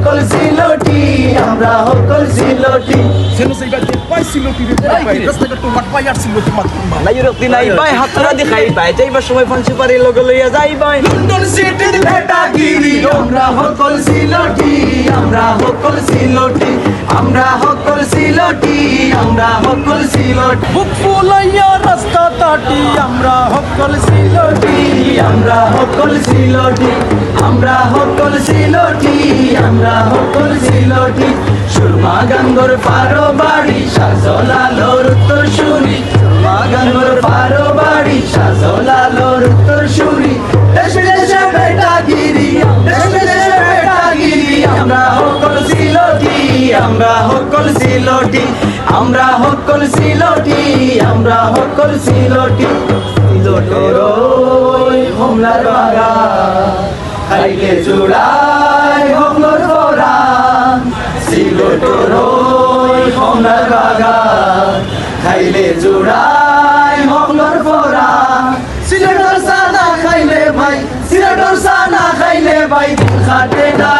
হকল সিলোটি আমরা হকল সিলোটি sa iba din, pay siluti rin pay pay. Tapos nagatumat pay at siluti matuma. রক্তি নাই by হাতরা দেখাই পাই যাইবার সময় ফান্সি পারে লগে লইয়া যাই বাই লন্ডন সিটির ভেটাগিরি আমরা হকল সিলোটি আমরা হকল সিলোটি আমরা হকল সিলটি আমরা হকল সিলটি। বুক ফুলাইয়া রাস্তা তাটি আমরা হকল সিলটি। আমরা হকল সিলটি আমরা হকল সিলটি আমরা হকল সিলটি। সুরমা গঙ্গর পারো বাড়ি সাজলালোর উত্তর সুরি সিলটি, আমরা হকল সিলটি, আমরা হকল সিলটি, আমরা হকল সিলটি। সিলটের হোমলার বাগা খাইলে জোড়াই হোমলার ফোরা সিলটের হোমলার বাগা খাইলে জুড়াই হোমলার ফোরা সিলেটর সানা খাইলে ভাই, সিলেটর সানা খাইলে ভাই, খাটে না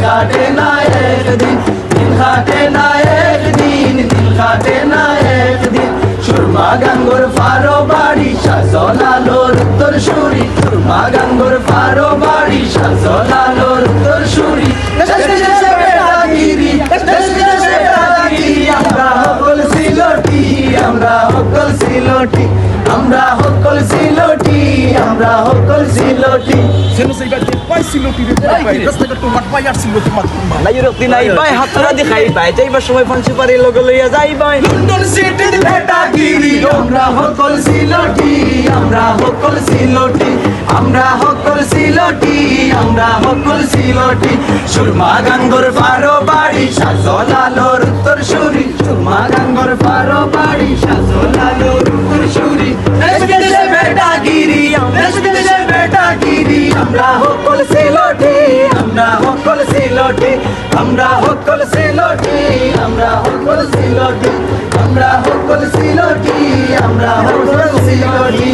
না একদিন দিন না একদিন দিন না একদিন সুরমা ফারো বাড়ি সাজলালোর উত্তর সুরি সুরমা ফারো বাড়ি সুরি আমরা হকল সিলটি আমরা হকল সিলটি আমরা হকল সিলটি। হাতরা দেখাই যাইবার সময় ফান্সি পারি লগে লইয়া যাই লন্ডন সিটির আমরা হকল সিলটি আমরা হকল সিলটি আমরা হকল সিলটি আমরা হকল সিলটি। সুরমা গাঙ্গর ফারো বাড়ি সাজলালোর উত্তর সুরি আমরা সকল সিলটি আমরা সকল সিলটি আমরা সকল সিলটি আমরা সকল সিলটি আমরা সকল সিলটি আমরা সকল সিলটি